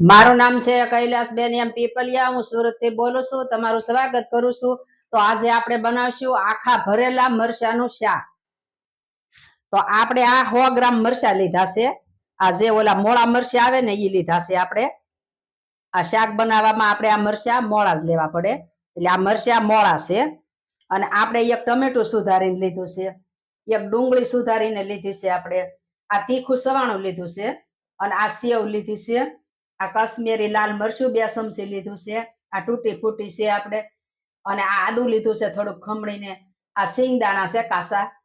મારું નામ છે કૈલાસબેન એમ પીપલિયા. હું સુરતથી બોલું છું. તમારું સ્વાગત કરું છું. તો આજે આપણે બનાવશું આખા ભરેલા મરચાનું શાક. તો આપણે આ સો ગ્રામ મરચા લીધા છે. આ જે ઓલા મોળા મરચા આવે ને એ લીધા છે આપણે. આ શાક બનાવવામાં આપણે આ મરચા મોળા જ લેવા પડે. એટલે આ મરચા મોળા છે. અને આપણે એક ટમેટું સુધારીને લીધું છે. એક ડુંગળી સુધારીને લીધી છે આપણે. આ તીખું સવાણું લીધું છે. અને આ સેવ લીધી છે. આ કાશ્મીરી લાલ મરચું બે ચમચી લીધું છે, આ તૂટી ફૂટી છે આપણે. અને આ આદુ લીધું છે થોડુંક ખમણીને, આ સિંગદાણા છે કાસા.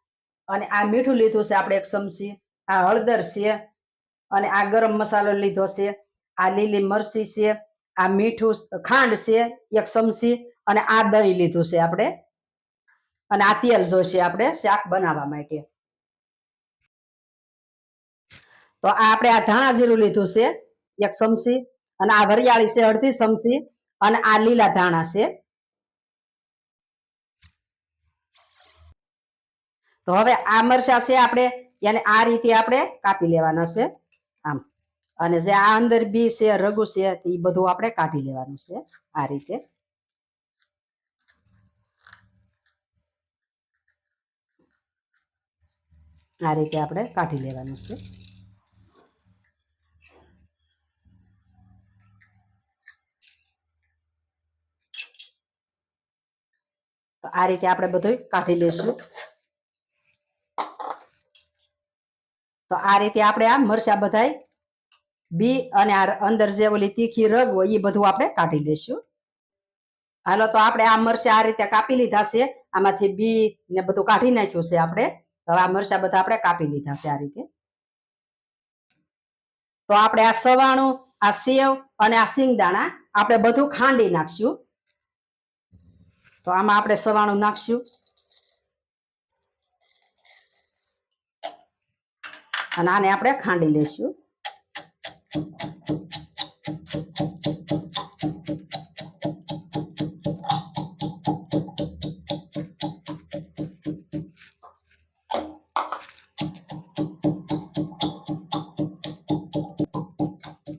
અને આ મીઠું લીધું છે આપણે એક ચમચી, આ હળદર છે. અને આ ગરમ મસાલો લીધો છે, આ લીલી મરચી છે, આ મીઠું ખાંડ છે એક ચમચી અને આ દહીં લીધું છે આપણે. અને આ તેલ જોઈશે આપણે શાક બનાવવા માટે. તો આ આપણે આ ધાણા જીરું લીધું છે. એક સમસી અને આ વરિયાળી છે અડધી સમસી અને આ લીલા ધાણા છે. તો હવે આ મરચા છે આપણે, એને આ રીતે આપણે કાપી લેવાના છે. આમ, અને જે આ અંદર બી છે, રગુ છે, એ બધું આપણે કાઢી લેવાનું છે આ રીતે. આ રીતે આપણે કાઢી લેવાનું છે. આ રીતે આપણે બધું કાઢી લેશું. તો આ રીતે આપણે આ મરચા બધાય બી અને આ અંદર જે ઓલી તીખી રગ હોય એ બધું આપણે કાઢી લેશું. હાલો, તો આપણે આ મરચા આ રીતે કાપી લીધા છે. આમાંથી બી ને બધું કાઢી નાખ્યું છે આપણે. તો આ મરચા બધા આપણે કાપી લીધા છે આ રીતે. તો આપણે આ સવાણું, આ સેવ અને આ સિંગદાણા આપણે બધું ખાંડી નાખશું. તો આમાં આપણે સવાણું નાખશું. અને આને આપણે ખાંડી લઈશું.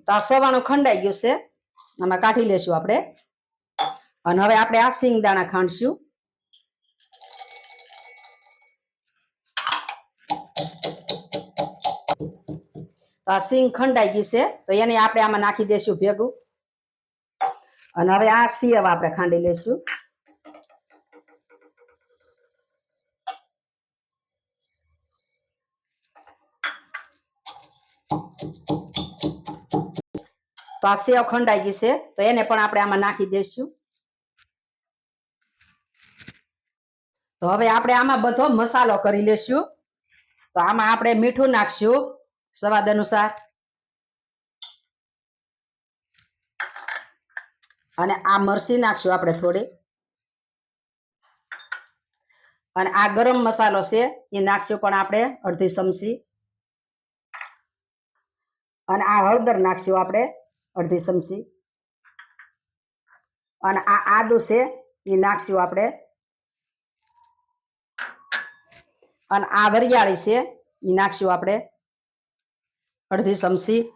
તો આ સવાણું ખંડાઈ ગયું છે. આમાં કાઢી લેશું આપણે. અને હવે આપણે આ સિંગ દાણા ખાંડશું. તો આ સિંગ ખંડાઈ ગઈ છે તો એને આપણે આમાં નાખી દેશું ભેગું. અને હવે આ સિયવ આપણે ખાંડી લઈશું. તો આ સેવ ખંડાઈ ગઈ છે તો એને પણ આપણે આમાં નાખી દઈશું તો હવે આપણે આમાં બધો મસાલો કરી લેશું. તો આમાં આપણે મીઠું નાખશું સ્વાદ અનુસાર. અને આ મરસી નાખશું આપણે થોડી. અને આ ગરમ મસાલો છે એ નાખશું પણ આપણે અડધી ચમચી. અને આ હળદર નાખશું આપણે અડધી ચમચી. અને આ આદુ છે એ નાખશું આપણે અને આ વરિયાળી છે એ નાખશું આપણે. અડધી ચમચી.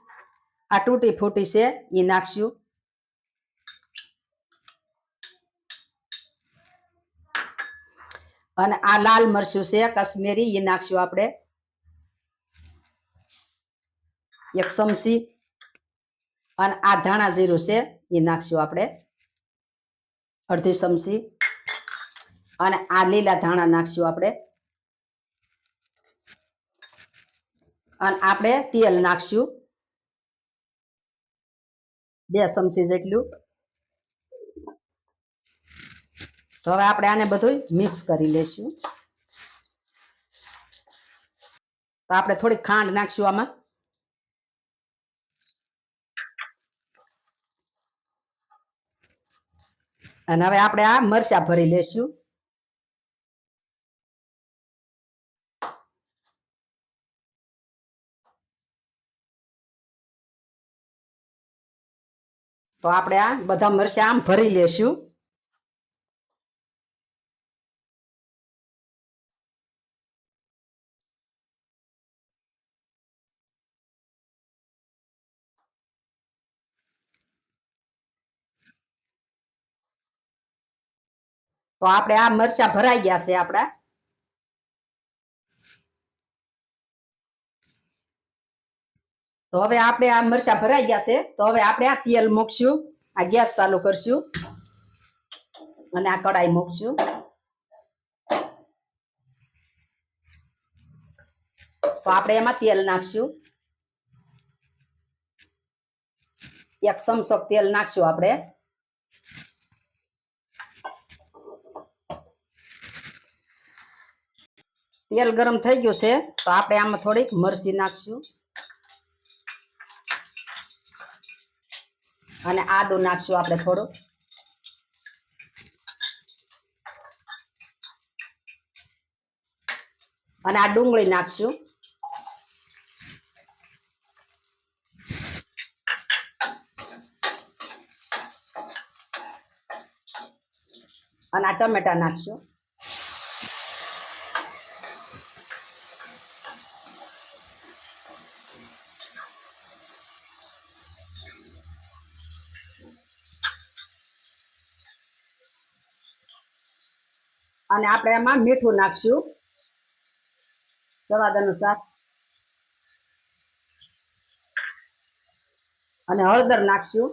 આ તૂટી ફૂટી છે એ નાખશું. અને આ લાલ મરચું છે, કશ્મીરી એ નાખશું આપણે. એક ચમચી. અને આ ધાણા જીરું છે એ નાખશું આપણે. અડધી ચમચી. અને આ લીલા ધાણા નાખશું આપણે. અને આપણે તેલ નાખશું. બે ચમચી જેટલું. તો હવે આપણે આને બધું મિક્સ કરી લેશું. તો આપણે થોડી ખાંડ નાખશું આમાં. અને હવે આપણે આ મરચા ભરી લેશું. તો આપણે આ બધા મરચા આમ ભરી લેશું. તો આપણે આ મરચા ભરાઈ ગયા છે આપણા. તો હવે આપણે આ મરચા ભરાઈ ગયા છે. તો હવે આપણે આ તેલ મૂકશું, આ ગેસ ચાલુ કરશું અને આ કડાઈ મૂકશું. તો આપણે એમાં તેલ નાખશું. એક ચમચો તેલ નાખશું આપણે. તેલ ગરમ થઈ ગયું છે, તો આપણે આમાં થોડીક મરચી નાખશું. અને આદુ નાખશું આપણે થોડું. અને આ ડુંગળી નાખશું. અને આ ટમેટા નાખશું. અને આપણે એમાં મીઠું નાખશું. સ્વાદ અનુસાર. અને હળદર નાખશું.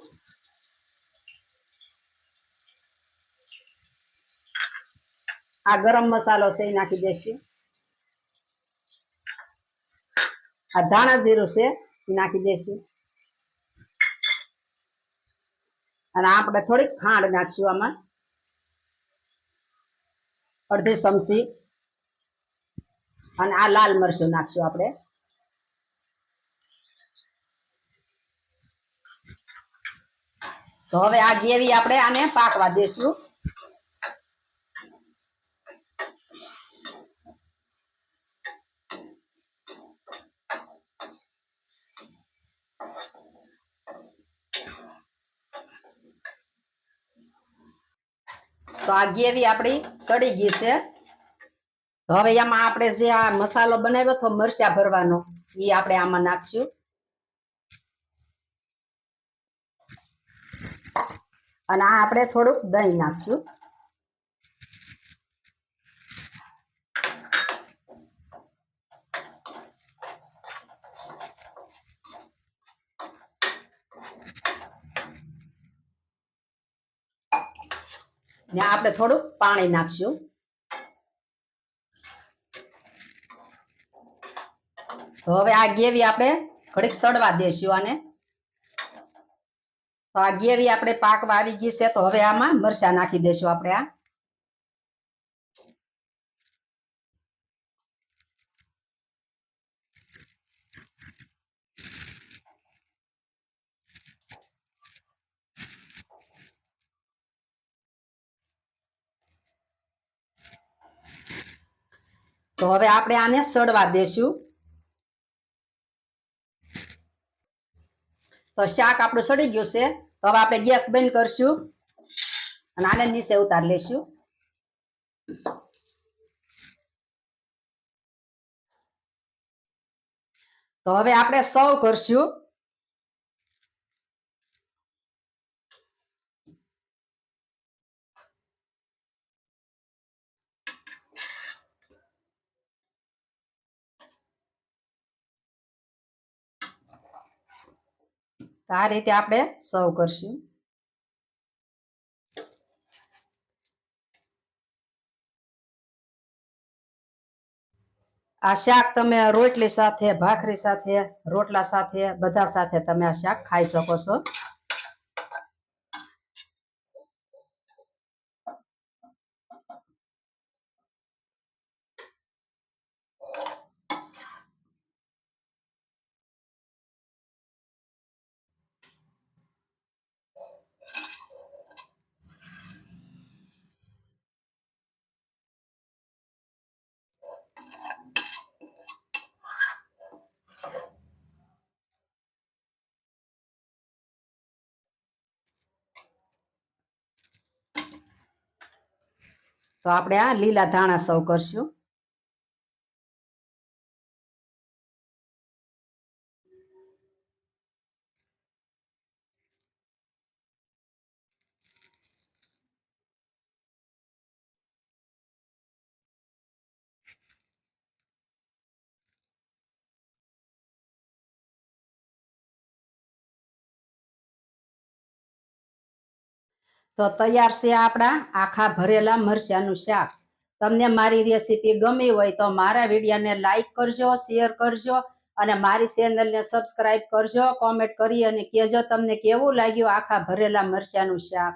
આ ગરમ મસાલો છે એ નાખી દઈશું આ ધાણા જીરું છે એ નાખી દઈશું અને આપણે થોડીક ખાંડ નાખશું આમાં. અડધી ચમચી અને આ લાલ મરચું નાખશું આપણે. તો હવે આ ગ્રેવી આપણે આને પાકવા દેશું. તો આ ગેવી આપણી સડી ગઈ છે. હવે એમાં આપણે જે આ મસાલો બનાવ્યો હતો મરચા ભરવાનો એ આપણે આમાં નાખશું. અને આ આપણે થોડુંક દહીં નાખશું. ને આપણે થોડું પાણી નાખશું. તો હવે આ ગેવી આપણે ઘડીક સડવા દેશું આને. તો આ ગેવી આપણે પાકવા આવી ગઈ છે, તો હવે આમાં મરચા નાખી દેશું આપણે આ. તો હવે આપણે આને સડવા દેશું. તો શાક આપણું સડી ગયું છે. તો હવે આપણે ગેસ બંધ કરશું અને આને નીચે ઉતાર લેશું તો હવે આપણે સર્વ કરશું. તો આ રીતે આપણે સર્વ કરશું. આ શાક તમે રોટલી સાથે, ભાખરી સાથે, રોટલા સાથે, બધા સાથે તમે આ શાક ખાઈ શકો છો. તો આપણે આ લીલા ધાણા સૌ કરશું. તો તૈયાર છે આપણા આખા ભરેલા મરચાનું શાક. તમને મારી રેસીપી ગમી હોય તો મારા વિડીયોને લાઈક કરજો, શેર કરજો અને મારી ચેનલને સબસ્ક્રાઇબ કરજો, કોમેન્ટ કરી અને કહેજો તમને કેવું લાગ્યું આખા ભરેલા મરચાનું શાક.